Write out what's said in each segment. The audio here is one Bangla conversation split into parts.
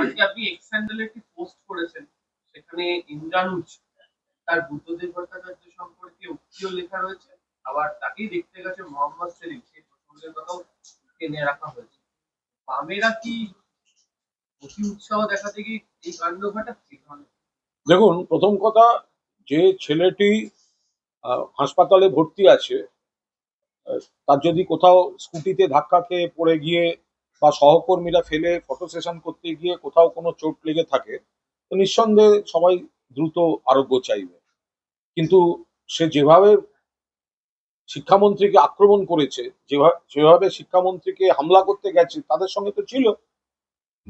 আজকে আপনি এক্স হ্যান্ডেলে একটি পোস্ট করেছেন, সেখানে ইন্দ্রানুজ, তার বুদ্ধদেব ভট্টাচার্য সম্পর্কে উক্তিও লেখা রয়েছে, আবার তাকেই দেখতে গেছে মোহাম্মদ সেলিম, সেই প্রসঙ্গের কথাও টেনে রাখা হয়েছে। বামেরা কি অতি উৎসাহ দেখাতে গিয়ে এই কাণ্ড ঘটাচ্ছে দেখুন, প্রথম কথা, যে ছেলেটি হাসপাতালে ভর্তি আছে তার যদি কোথাও স্কুটিতে ধাক্কা খেয়ে পড়ে গিয়ে বা সহকর্মীরা ফেলে ফটো সেশন করতে গিয়ে কোথাও কোনো চোট লেগে থাকে, তো নিঃসন্দেহে সবাই দ্রুত আরোগ্য চাইবে। কিন্তু সে যেভাবে শিক্ষামন্ত্রীকে আক্রমণ করেছে, যেভাবে শিক্ষামন্ত্রীকে হামলা করতে গেছে, তাদের সঙ্গে তো ছিল।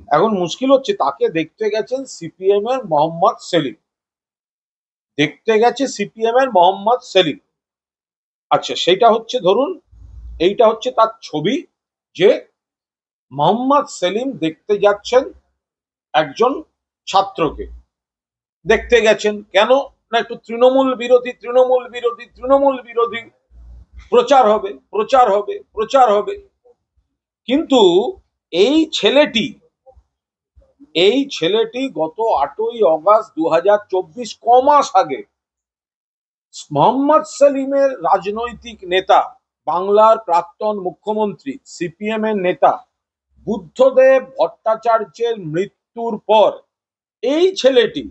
এখন মুশকিল হচ্ছে তাকে দেখতে গেছেন সিপিএম এর মোহাম্মদ সেলিম। দেখতে গেছে সিপিএম এর মোহাম্মদ সেলিম। আচ্ছা সেইটা হচ্ছে ধরুন, এইটা হচ্ছে তার ছবি যে মোহাম্মদ সেলিম দেখতে যাচ্ছেন একজন ছাত্রকে। দেখতে গেছেন কেন? না একটু তৃণমূল বিরোধী তৃণমূল বিরোধী তৃণমূল বিরোধী। প্রচার হবে প্রচার হবে প্রচার হবে। কিন্তু এই ছেলেটি এই ছেলেটি গত আটই অগাস্ট দু হাজার চব্বিশ ক মাস আগে মোহাম্মদ সেলিমের রাজনৈতিক নেতা, বাংলার প্রাক্তন মুখ্যমন্ত্রী সিপিএম এর নেতা বুদ্ধদেব ভট্টাচার্যের মৃত্যুর পর এই ছেলেটি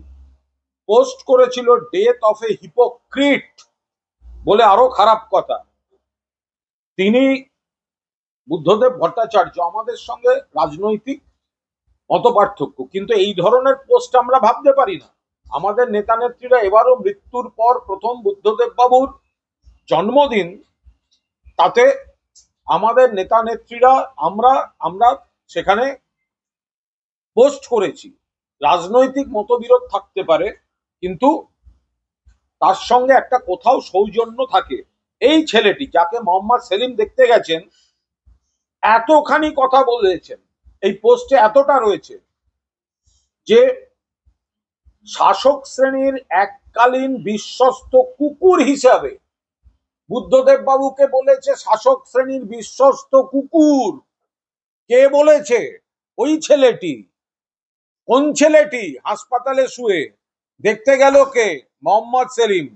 পোস্ট করেছিল ডেথ অফ এ হিপোক্রিট বলে আরও খারাপ কথা। তিনি বুদ্ধদেব ভট্টাচার্য আমাদের সঙ্গে রাজনৈতিক মতপার্থক্য, কিন্তু এই ধরনের পোস্ট আমরা ভাবতে পারি না। আমাদের নেতা নেত্রীরা এবারও মৃত্যুর পর প্রথম বুদ্ধদেব বাবুর জন্মদিন তাতে আমাদের নেতা নেত্রীরা আমরা আমরা সেখানে পোস্ট করেছি। রাজনৈতিক মতবিরোধ থাকতে পারে, কিন্তু তার সঙ্গে একটা কোথাও সৌজন্য থাকে। এই ছেলেটি, যাকে মোহাম্মদ সেলিম দেখতে গেছেন, এতখানি কথা বলেছেন, এই পোস্টে এতটা রয়েছে যে শাসক শ্রেণির এককালীন বিশ্বস্ত কুকুর হিসাবে বুদ্ধদেব বাবুকে বলেছে, শাসক শ্রেণির বিশ্বস্ত কুকুর। কে বলেছে? ওই ছেলেটি। কোন ছেলেটি? হাসপাতালে শুয়ে। দেখতে গেল কে? মোহাম্মদ সেলিম।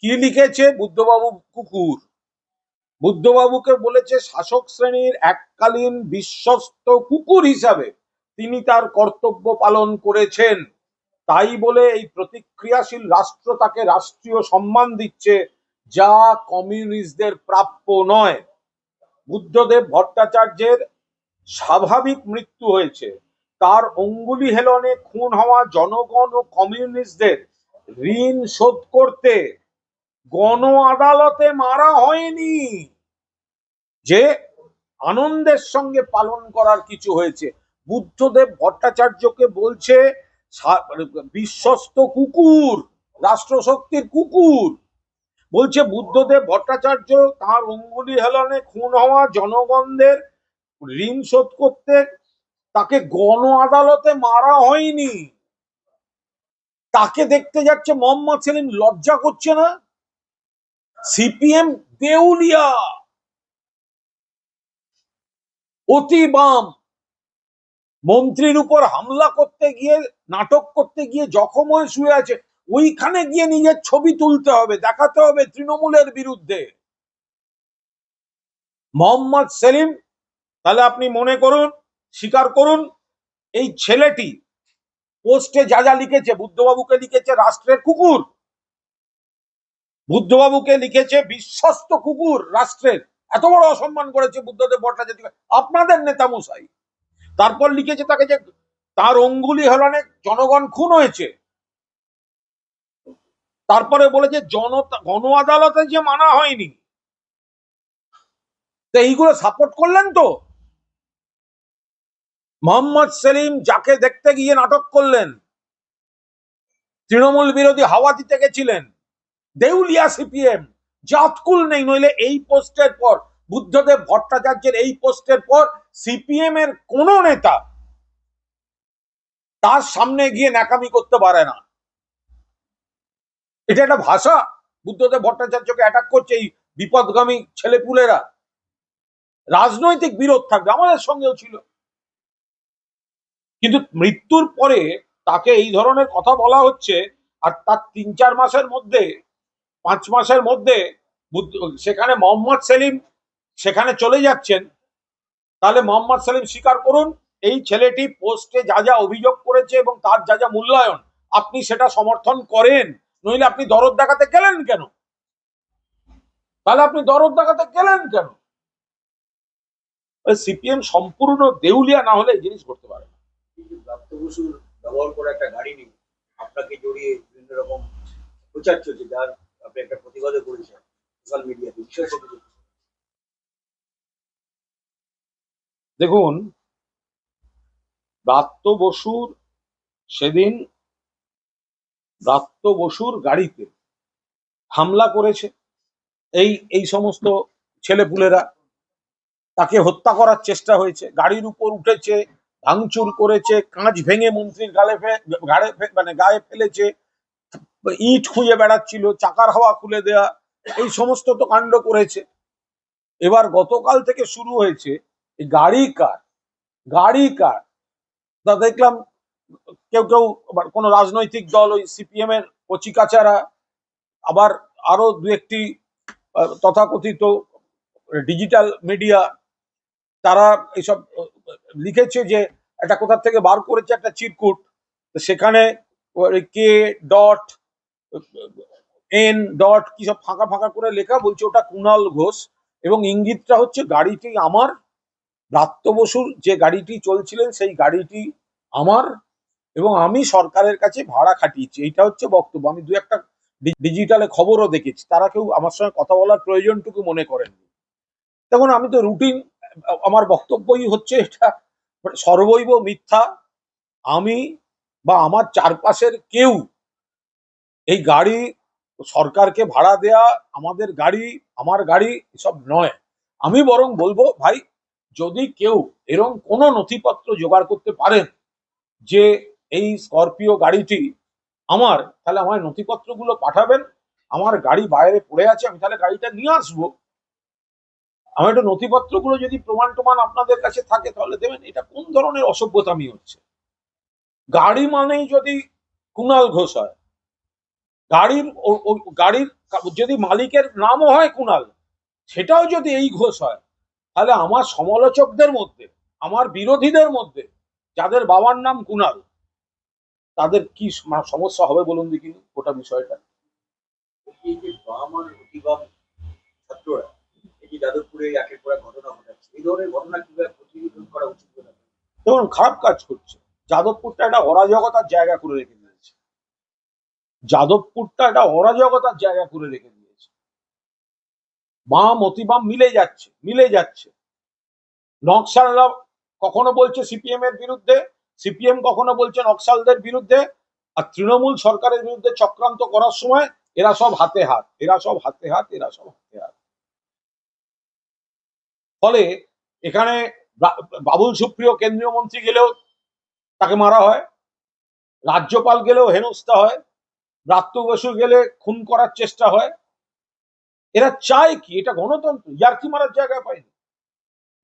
কি লিখেছে বুদ্ধবাবু কুকুর? বুদ্ধবাবুকে বলেছে, শাসক শ্রেণির এককালীন বিশ্বস্ত কুকুর হিসাবে তিনি তার কর্তব্য পালন করেছেন। তাই বলে এই প্রতিক্রিয়াশীল রাষ্ট্র তাকে রাষ্ট্রীয় সম্মান দিচ্ছে। যা কমিউনিস্টদের প্রাপ্য নয়। বুদ্ধদেব ভট্টাচার্যের স্বাভাবিক মৃত্যু হয়েছে। তার অঙ্গুলি হেলনে খুন হওয়া জনগণ ও কমিউনিস্টদের ঋণ শোধ করতে গণ আদালতে মারা হয়নি। যে আনন্দের সঙ্গে পালন করার কিছু হয়েছে। বুদ্ধদেব ভট্টাচার্যকে বলছে, সা- বিশ্বস্ত কুকুর, রাষ্ট্রশক্তির কুকুর বলছে, বুদ্ধদেব ভট্টাচার্য তার অঙ্গুলি হেলনে খুন হওয়া জনগণদের ঋণ শোধ করতে তাকে গণ আদালতে মারা হয়নি। তাকে দেখতে যাচ্ছে মোহাম্মদ সেলিম, লজ্জা করছে না? সিপিএম দেউলিয়া। অতি বাম। মন্ত্রীর উপর হামলা করতে গিয়ে, নাটক করতে গিয়ে জখম হয়ে শুয়ে আছে। ওইখানে গিয়ে নিজের ছবি তুলতে হবে, দেখাতে হবে তৃণমূলের বিরুদ্ধে। মোহাম্মদ সেলিম, তাহলে আপনি মনে করুন, স্বীকার করুন, এই ছেলেটি পোস্টে যা যা লিখেছে, বুদ্ধবাবুকে লিখেছে রাষ্ট্রের কুকুর। বুদ্ধবাবুকে লিখেছে বিশ্বস্ত কুকুর রাষ্ট্রের। এত বড় অসম্মান করেছে বুদ্ধদেব ভট্টাচার্য। আপনাদের নেতা মশাই তারপর লিখেছে তাকে যে, তার অঙ্গুলি হেলনে জনগণ খুন হয়েছে। তারপরে বলেছে জনতা গণ আদালতে যে মানা হয়নি। এইগুলো সাপোর্ট করলেন তো? মোহাম্মদ সেলিম যাকে দেখতে গিয়ে নাটক করলেন, তৃণমূল বিরোধী হাওয়া দিতে গেছিলেন, দেউলিয়া সিপিএম, জাতকুল নেই, নইলে এই পোস্টের পর, বুদ্ধদেব ভট্টাচার্যের এই পোস্টের পর সিপিএম এর কোন নেতা তার সামনে গিয়ে ন্যাকামি করতে পারে না। এটা একটা ভাষা। বুদ্ধদেব ভট্টাচার্যকে অ্যাটাক করছে এই বিপদগামী ছেলেপুলেরা। রাজনৈতিক বিরোধ থাকবে, আমাদের সঙ্গেও ছিল। কিন্তু মৃত্যুর পরে তাকে এই ধরনের কথা বলা হচ্ছে, আর তার তিন চার মাসের মধ্যে, পাঁচ মাসের মধ্যে সেখানে মোহাম্মদ সেলিম সেখানে চলে যাচ্ছেন। তাহলে মোহাম্মদ সেলিম স্বীকার করুন, এই ছেলেটি পোস্টে যা যা অভিযোগ করেছে এবং তার যা যা মূল্যায়ন, আপনি সেটা সমর্থন করেন। নইলে আপনি দরদ দেখাতে গেলেন কেন? তাহলে আপনি দরদ দেখাতে গেলেন কেন? সিপিএম সম্পূর্ণ দেউলিয়া না হলে জিনিস করতে পারে না। ব্যবহার করা একটা গাড়ি নিয়ে আপনাকে জড়িয়ে বিভিন্ন রকম প্রচার চলছে যার আপনি একটা প্রতিবাদও করেছেন সোশ্যাল মিডিয়াতে বিষয়টা কিছু। দেখুন ব্রাত্য বসুর সেদিন ব্রাত্য বসুর গাড়িতে হামলা করেছে। এই এই সমস্ত ছেলেপুলেরা তাকে হত্যা করার চেষ্টা হয়েছে। গাড়ির উপর উঠেছে, ভাঙচুর করেছে, কাঁচ ভেঙে মন্ত্রীর গালে গাড়ে মানে গায়ে ফেলেছে, ইট খুঁজে বেড়াচ্ছিল, চাকার হাওয়া খুলে দেয়া, এই সমস্ত তো কাণ্ড করেছে। এবার গতকাল থেকে শুরু হয়েছে গাড়ি কার গাড়ি কার? তা দেখলাম কেউ কেউ কোনো রাজনৈতিক দল ওই সিপিএম এর কচিকাচারা আবার আরও দু একটি তথাকথিত ডিজিটাল মিডিয়া তারা এইসব লিখেছে যে এটা কোথার থেকে বার করেছে একটা চিরকুট সেখানে কে ডট, এন ডট কি সব ফাঁকা ফাঁকা করে লেখা বলছে ওটা কুণাল ঘোষ, এবং ইঙ্গিতটা হচ্ছে গাড়িটি আমার ব্রাত্য বসুর যে গাড়িটি চলছিলেন সেই গাড়িটি আমার এবং আমি সরকারের কাছে ভাড়া খাটিয়েছি। এইটা হচ্ছে বক্তব্য। আমি দু একটা ডিজিটালে খবরও দেখেছি। তারা কেউ আমার সঙ্গে কথা বলার প্রয়োজনটুকু মনে করেননি। দেখুন, আমি তো রুটিন আমার বক্তব্যই হচ্ছে এটা, সর্বৈব মিথ্যা। আমি বা আমার চারপাশের কেউ এই গাড়ি, সরকারকে ভাড়া দেয়া, আমাদের গাড়ি, আমার গাড়ি, এসব নয়। আমি বরং বলব, ভাই, যদি কেউ এরকম কোনো নথিপত্র জোগাড় করতে পারেন যে এই স্করপিও গাড়িটি আমার, তাহলে আমার নথিপত্রগুলো পাঠাবেন। আমার গাড়ি বাইরে পড়ে আছে, আমি তাহলে গাড়িটা নিয়ে আসব। আমার একটু নথিপত্রগুলো যদি প্রমাণ টমান আপনাদের কাছে থাকে, তাহলে দেবেন। এটা কোন ধরনের অসভ্যতামি হচ্ছে? গাড়ি মানেই যদি কুণাল ঘোষ হয়, গাড়ির গাড়ির যদি মালিকের নামও হয় কুণাল, সেটাও যদি এই ঘোষ হয়, তাহলে আমার সমালোচকদের মধ্যে, আমার বিরোধীদের মধ্যে, যাদের বাবার নাম কুণাল তাদের কি সমস্যা হবে বলুন দেখি গোটা বিষয়টা। এই যে বাম আর অতিবাম ছাত্ররা এই যে যাদবপুরে একের পর ঘটনা ঘটাচ্ছে এই ধরনের ঘটনা কীভাবে প্রতিরোধ করা উচিত? দেখুন খারাপ কাজ করছে। যাদবপুরটা একটা অরাজকতার জায়গা করে রেখে দিয়েছে। যাদবপুরটা একটা অরাজকতার জায়গা করে রেখে দিয়েছে। বাম অতিবাম মিলে যাচ্ছে মিলে যাচ্ছে। নকশালরা কখনো বলছে সিপিএম এর বিরুদ্ধে সিপিএম কখনো বলছে নকশালদের বিরুদ্ধে আর তৃণমূল সরকারের বিরুদ্ধে চক্রান্ত করার সময় এরা সব হাতে হাত, এরা সব হাতে হাত, এরা সব হাতে হাত। ফলে এখানে বাবুল সুপ্রিয় কেন্দ্রীয় মন্ত্রী গেলেও তাকে মারা হয়, রাজ্যপাল গেলেও হেনস্থা হয়, ব্রাত্য বসু গেলে খুন করার চেষ্টা হয়। এরা চায় কি? এটা গণতন্ত্র, ইয়ার্কি মারার জায়গা পায়নি।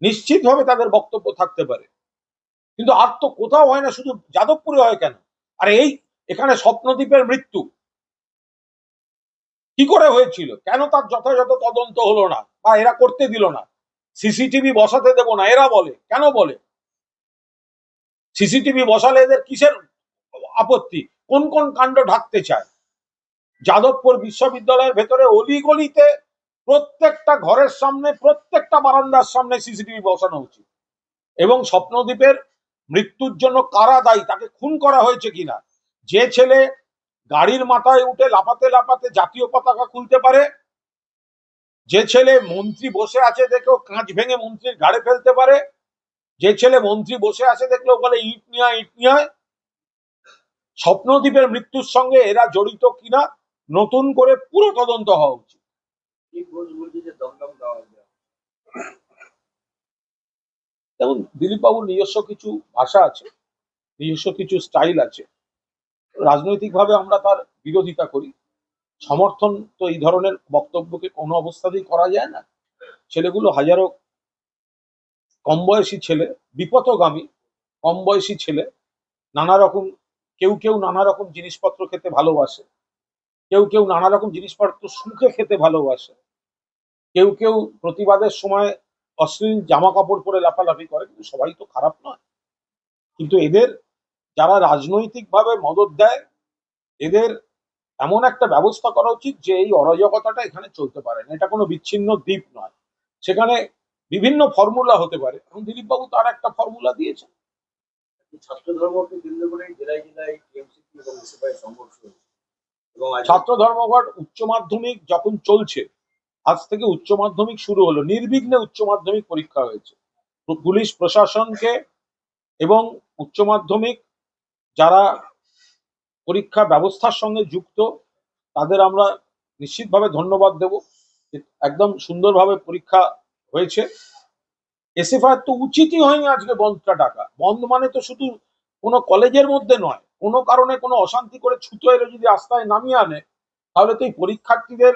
নিশ্চিতভাবে তাদের বক্তব্য থাকতে পারে। কিন্তু আর তো কোথাও হয় না, শুধু যাদবপুরে হয় কেন? আর এই এখানে স্বপ্নদ্বীপের মৃত্যু। কি করে হয়েছিল? কেন তার যথাযথ তদন্ত হলো না? বা এরা করতে দিল না? সিসিটিভি বসাতে দেব না, এরা বলে। কেন বলে? সিসিটিভি বসালে এদের কিসের আপত্তি? কোন কোন কাণ্ড ঢাকতে চায়? যাদবপুর বিশ্ববিদ্যালয়ের ভেতরে অলি গলিতে প্রত্যেকটা ঘরের সামনে, প্রত্যেকটা বারান্দার সামনে সিসিটিভি বসানো উচিত। এবং স্বপ্নদ্বীপের মৃত্যুর জন্য কারা দায়ী? তাকে খুন করা হয়েছে কিনা? যে ছেলে গাড়ির মাথায় উঠে লাফাতে লাফাতে জাতীয় পতাকা খুলতে পারে, যে ছেলে মন্ত্রী বসে আছে দেখেও কাঁচ ভেঙে মন্ত্রীর ঘাড়ে ফেলতে পারে, যে ছেলে মন্ত্রী বসে আছে দেখলেও বলে ইট নিয়ে ইট নিয়ে, স্বপ্নদ্বীপের মৃত্যুর সঙ্গে এরা জড়িত কিনা? নতুন করে পুরো তদন্ত হওয়া উচিত। এই ঘোষ বলছে যে দমদম দেওয়া হবে যেমন দিলীপ বাবুর নিজস্ব কিছু ভাষা আছে, নিজস্ব কিছু স্টাইল আছে, রাজনৈতিকভাবে আমরা তার বিরোধিতা করি। সমর্থন তো এই ধরনের বক্তব্যকে কোনো অবস্থাতেই করা যায় না। ছেলেগুলো হাজারো কম বয়সী ছেলে, বিপথগামী কম বয়সী ছেলে, নানা রকম, কেউ কেউ নানা রকম জিনিসপত্র খেতে ভালোবাসে, কেউ কেউ নানা রকম জিনিসপত্র সুখে খেতে ভালোবাসে, কেউ কেউ প্রতিবাদের সময় অশ্লীল জামা কাপড় পরে লাফালাফি করে কিন্তু সবাই তো খারাপ নয়। কিন্তু এদের যারা রাজনৈতিকভাবে মদত দেয় এদের এমন একটা ব্যবস্থা করা উচিত যে এই অরাজকতাটা এখানে চলতে পারে না। এটা কোনো বিচ্ছিন্ন দ্বীপ নয়। সেখানে বিভিন্ন ফর্মুলা হতে পারে। এখন দিলীপবাবু তার একটা ফর্মুলা দিয়েছেন। ছাত্র ধর্মকে কেন্দ্র করে জেলায় জেলায় টিএমসিপি এবং সংঘর্ষ এবং ছাত্র ধর্মঘট উচ্চ মাধ্যমিক যখন চলছে আজ থেকে উচ্চ মাধ্যমিক শুরু হলো, নির্বিঘ্নে উচ্চ মাধ্যমিক পরীক্ষা হয়েছে। পুলিশ প্রশাসনকে এবং উচ্চ মাধ্যমিক যারা পরীক্ষা ব্যবস্থার সঙ্গে যুক্ত, তাদের আমরা নিশ্চিতভাবে ধন্যবাদ দেব। একদম সুন্দরভাবে পরীক্ষা হয়েছে। এসএফআই তো উচিতই হয়নি আজকে বন্ধটা ডাকা। বন্ধ মানে তো শুধু কোনো কলেজের মধ্যে নয়, কোনো কারণে কোনো অশান্তি করে ছুতো এলে যদি রাস্তায় নামিয়ে আনে, তাহলে তো এই পরীক্ষার্থীদের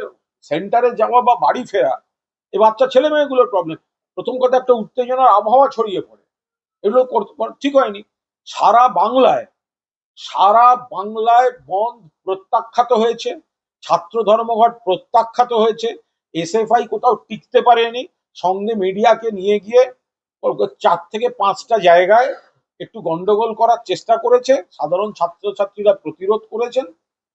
সেন্টারে যাওয়া বা বাড়ি ফেরা এই বাচ্চা ছেলে মেয়েগুলোর প্রবলেম প্রথম কথা একটা উত্তেজনার আবহাওয়া ছড়িয়ে পড়ে। এগুলো ঠিক হয়নি। সারা বাংলায় সারা বাংলায় বন্ধ প্রত্যাখ্যাত হয়েছে। ছাত্র ধর্মঘট প্রত্যাখ্যাত হয়েছে। এসএফআই কোথাও টিকতে পারেনি। সঙ্গে মিডিয়াকে নিয়ে গিয়ে চার থেকে পাঁচটা জায়গায় একটু গন্ডগোল করার চেষ্টা করেছে। সাধারণ ছাত্রছাত্রীরা প্রতিরোধ করেছেন।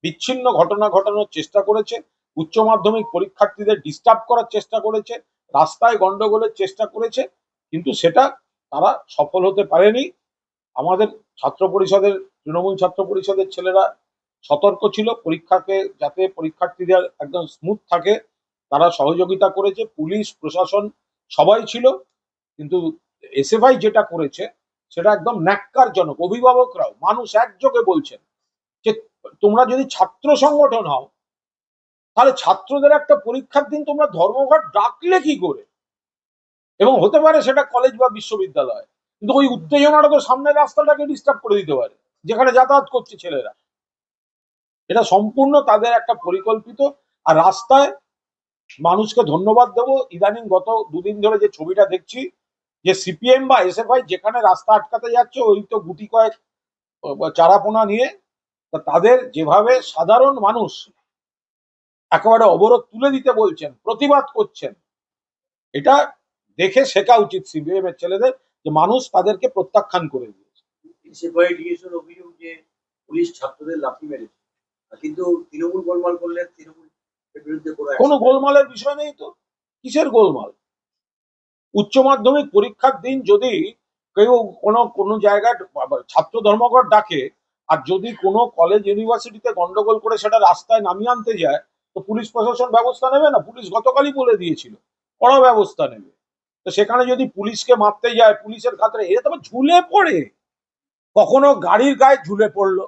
বিচ্ছিন্ন ঘটনা ঘটানোর চেষ্টা করেছে। উচ্চ মাধ্যমিক পরীক্ষার্থীদের ডিস্টার্ব করার চেষ্টা করেছে, রাস্তায় গন্ডগোলের চেষ্টা করেছে, কিন্তু সেটা তারা সফল হতে পারেনি। আমাদের ছাত্র পরিষদের, তৃণমূল ছাত্র পরিষদের ছেলেরা সতর্ক ছিল, পরীক্ষাকে যাতে পরীক্ষার্থীদের একদম স্মুথ থাকে, তারা সহযোগিতা করেছে, পুলিশ, প্রশাসন সবাই ছিল, কিন্তু এসএফআই যেটা করেছে, সেটা একদম ন্যাক্কারজনক। অভিভাবকরাও, মানুষ একযোগে বলছেন যে, তোমরা যদি ছাত্র সংগঠন হও তাহলে ছাত্রদের একটা পরীক্ষার দিন তোমরা ধর্মঘট ডাকলে কি করে? এবং হতে পারে সেটা কলেজ বা বিশ্ববিদ্যালয়। কিন্তু ওই উত্তেজনাটা তো সামনের রাস্তাটাকে ডিস্টার্ব করে দিতে পারে, যেখানে যাতায়াত করছে ছেলেরা। এটা সম্পূর্ণ তাদের একটা পরিকল্পিত। আর রাস্তায় মানুষকে ধন্যবাদ দেবো। ইদানিং গত দুদিন ধরে যে ছবিটা দেখছি, যে সিপিএম বা এসএফআই যেখানে রাস্তা আটকাতে যাচ্ছে, ওই তো গুটি কয়েক চারাপোনা নিয়ে তাদের যেভাবে সাধারণ মানুষ একেবারে অবরোধ তুলে দিতে বলছেন প্রতিবাদ করছেন। এটা দেখে শেখা উচিত সিপিএম এর ছেলেদের যে মানুষ তাদেরকে প্রত্যাখ্যান করে দিয়েছে। অভিযোগ যে পুলিশ ছাত্রদের লাথি মেরেছে কিন্তু তৃণমূল গোলমাল করলে তৃণমূল বিরুদ্ধে কোনো কোনো গোলমালের বিষয় নেই তো? কিসের গোলমাল? উচ্চ মাধ্যমিক পরীক্ষার দিন যদি কেউ কোনো কোনো জায়গায় ছাত্র ধর্মঘট ডাকে আর যদি কোনো কলেজ ইউনিভার্সিটিতে গন্ডগোল করে সেটা রাস্তায় নামিয়ে আনতে যায় তো পুলিশ প্রশাসন ব্যবস্থা নেবে না? পুলিশ গতকালই বলে দিয়েছিল কড়া ব্যবস্থা নেবে। তো সেখানে যদি পুলিশকে মারতে যায়, পুলিশের খাতরে, এরা তবে ঝুলে পড়ে। কখনো গাড়ির গায়ে ঝুলে পড়ল।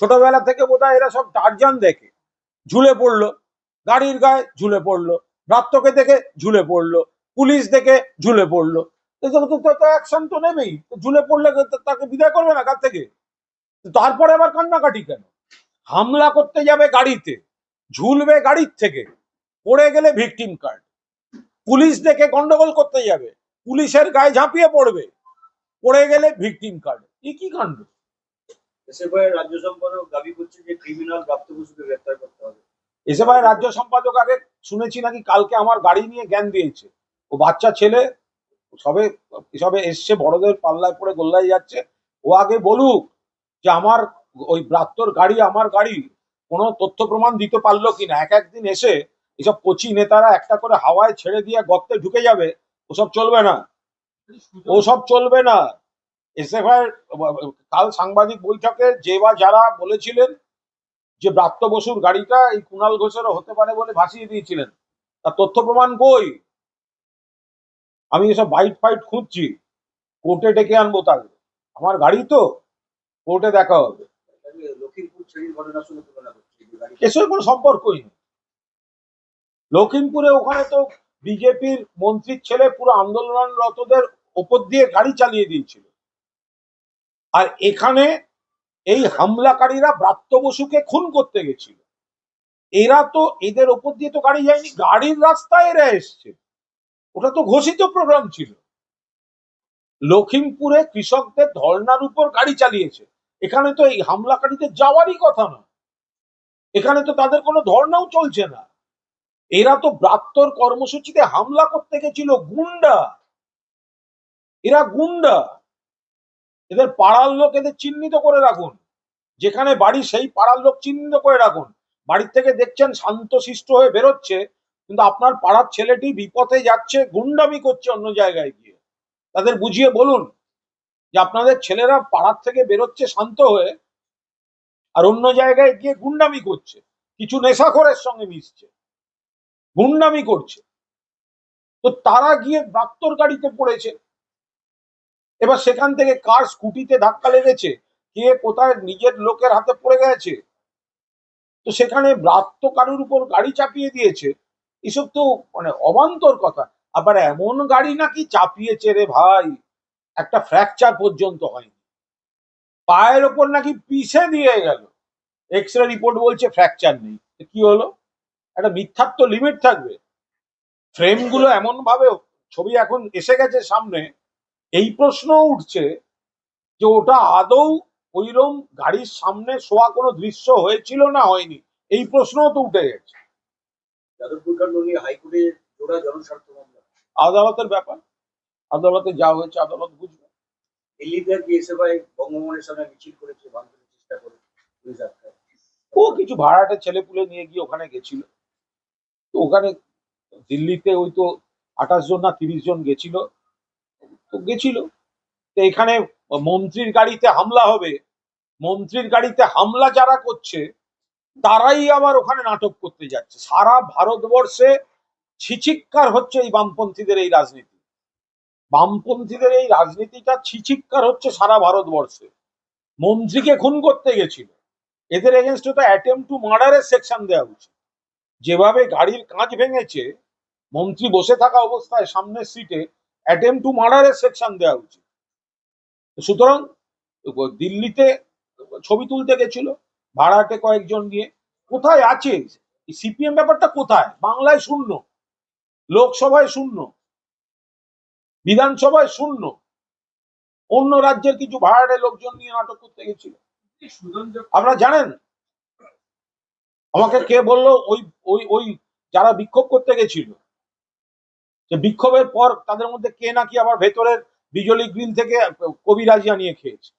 ছোটবেলা থেকে বোধহয় এরা সব টারজান দেখে, ঝুলে পড়ল। গাড়ির গায়ে ঝুলে পড়ল ভ্রাত্যকে দেখে ঝুলে পড়ল, পুলিশ দেখে ঝুলে পড়ল। তো, তো- তো- তো অ্যাকশন তো নেবেই। তো ঝুলে পড়লে তাকে বিদায় করবে না কার থেকে? তো তারপরে আবার কান্নাকাটি কেন? হামলা করতে যাবে গাড়িতে। ঝুলবে গাড়ির থেকে পড়ে গেলে ভিকটিম কার্ড পুলিশ দেখে গন্ডগোল করতে যাবে পুলিশের গায়ে ঝাঁপিয়ে পড়বে পড়ে গেলে ভিকটিম কার্ড এ কি কাণ্ড? রাজ্য সম্পাদক দাবি করছে যে ক্রিমিনাল প্রাপ্ত বসুকে করতে হবে। এসে ভাই রাজ্য সম্পাদক আগে শুনেছি নাকি কালকে আমার গাড়ি নিয়ে জ্ঞান দিয়েছে। ও বাচ্চা ছেলে সবে সবে এসছে বড়দের পাল্লায় পড়ে গোল্লায় যাচ্ছে। ও আগে বলুক যে আমার ওই ব্রাত্যর গাড়ি আমার গাড়ি কোনো তথ্য প্রমাণ দিতে পারল কিনা? এক একদিন এসে এসব কচি নেতারা একটা করে হাওয়ায় ছেড়ে দিয়ে গর্তে ঢুকে যাবে। ওসব চলবে না। ওসব চলবে না। এসএফআই কাল সাংবাদিক বৈঠকে যে বা যারা বলেছিলেন যে ব্রাত্য বসুর গাড়িটা এই কুণাল ঘোষেরও হতে পারে বলে ভাসিয়ে দিয়েছিলেন। তার তথ্য প্রমাণ কই? আমি এসব বাইট ফাইট খুঁজছি। কোর্টে ডেকে আনব তাহলে। আমার গাড়ি তো? কোর্টে দেখা হবে। গাড়ি কোনো সম্পর্কই নেই। লখিমপুরে ওখানে তো বিজেপির মন্ত্রীর ছেলে পুরো আন্দোলনরতদের ওপর দিয়ে গাড়ি চালিয়ে দিয়েছিল। আর এখানে এই হামলাকারীরা ব্রাত্য বসুকে খুন করতে গেছিল। এরা তো এদের ওপর দিয়ে তো গাড়ি যায়নি, গাড়ির রাস্তায় এরা এসছে। ওটা তো ঘোষিত প্রোগ্রাম ছিল। লখিমপুরে কৃষকদের ধর্নার উপর গাড়ি চালিয়েছে। এখানে তো এই হামলাকারীদের যাওয়ারই কথা না। এখানে তো তাদের কোনো ধর্নাও চলছে না। এরা তো ব্রাত্যর কর্মসূচিতে হামলা করতে গেছিল, গুন্ডা। এরা গুন্ডা। এদের পাড়ার লোক এদের চিহ্নিত করে রাখুন। যেখানে বাড়ি, সেই পাড়ার লোক চিহ্নিত করে রাখুন। বাড়ির থেকে দেখছেন শান্ত শান্তশিষ্ট হয়ে বেরোচ্ছে, কিন্তু আপনার পাড়ার ছেলেটি বিপথে যাচ্ছে, গুন্ডামি করছে অন্য জায়গায় গিয়ে। তাদের বুঝিয়ে বলুন যে আপনাদের ছেলেরা পাড়ার থেকে বেরোচ্ছে শান্ত হয়ে আর অন্য জায়গায় গিয়ে গুন্ডামি করছে। কিছু নেশাখোরের সঙ্গে মিশছে। গুন্ডামি করছে। তো তারা গিয়ে ব্রাত্তর গাড়িতে পড়েছে। এবার সেখান থেকে কার স্কুটিতে ধাক্কা লেগেছে? কে কোথায় নিজের লোকের হাতে পড়ে গেছে? তো সেখানে ব্রাত্য কারুর উপর গাড়ি চাপিয়ে দিয়েছে। এসব তো মানে অবান্তর কথা। আবার এমন গাড়ি নাকি চাপিয়েছে রে ভাই? একটা ফ্র্যাকচার পর্যন্ত হয়নি। পায়ের ওপর নাকি পিষে দিয়ে গেল। এক্স রে রিপোর্ট বলছে ফ্র্যাকচার নেই। কি হলো? একটা মিথ্যার তো লিমিট থাকবে। ফ্রেমগুলো এমন ভাবে ছবি এখন এসে গেছে সামনে এই প্রশ্ন উঠছে যে ওটা আদৌ ওইরম গাড়ির সামনে শোয়া কোনো দৃশ্য হয়েছিল না হয়নি। এই প্রশ্নও তো উঠে গেছে। যাদবপুর কাণ্ড নিয়ে হাইকোর্টে জোড়া জনস্বার্থ মামলা। আদালতের ব্যাপার? আদালতে যা হয়েছে আদালত বুঝবে। দিল্লিতে বিএসএফআই বঙ্গভবনের সামনে মিছিল করেছে ভাঙচুরের চেষ্টা করে পুলিশ আটকায়। ও কিছু ভাড়াটে ছেলে পুলে নিয়ে গিয়ে ওখানে গেছিল। তো ওখানে দিল্লিতে ওই তো আঠাশ জন না তিরিশ জন গেছিল। তো গেছিল। তো এখানে মন্ত্রীর গাড়িতে হামলা হবে। মন্ত্রীর গাড়িতে হামলা যারা করছে তারাই আবার ওখানে নাটক করতে যাচ্ছে। সারা ভারতবর্ষে ছিচিক্কার হচ্ছে এই বামপন্থীদের এই রাজনীতি। বামপন্থীদের এই রাজনীতিটা ছিচিক্কার হচ্ছে সারা ভারতবর্ষে। মন্ত্রীকে খুন করতে গেছিল। এদের এগেনস্টে তো অ্যাটেম্প টু মার্ডারের সেকশন দেওয়া উচিত। যেভাবে গাড়ির কাঁচ ভেঙেছে, মন্ত্রী বসে থাকা অবস্থায় সামনের সিটে অ্যাটেম্প টু মার্ডারের সেকশন দেওয়া উচিত। সুতরাং, দিল্লিতে ছবি তুলতে গেছিল, ভাড়াটে কয়েকজন নিয়ে। কোথায় আছে? সিপিএম ব্যাপারটা কোথায়? বাংলায় শূন্য। লোকসভায় শূন্য। বিধানসভায় শূন্য। অন্য রাজ্যের কিছু ভাড়াটে লোকজন নিয়ে নাটক করতে গেছিল। আপনারা জানেন? আমাকে কে বলল? ওই ওই ওই যারা বিক্ষোভ করতে গেছিল। যে বিক্ষোভের পর তাদের মধ্যে কে নাকি আবার ভেতরের বিজলি গ্রিল থেকে কবিরাজিয়া নিয়ে খেয়েছে?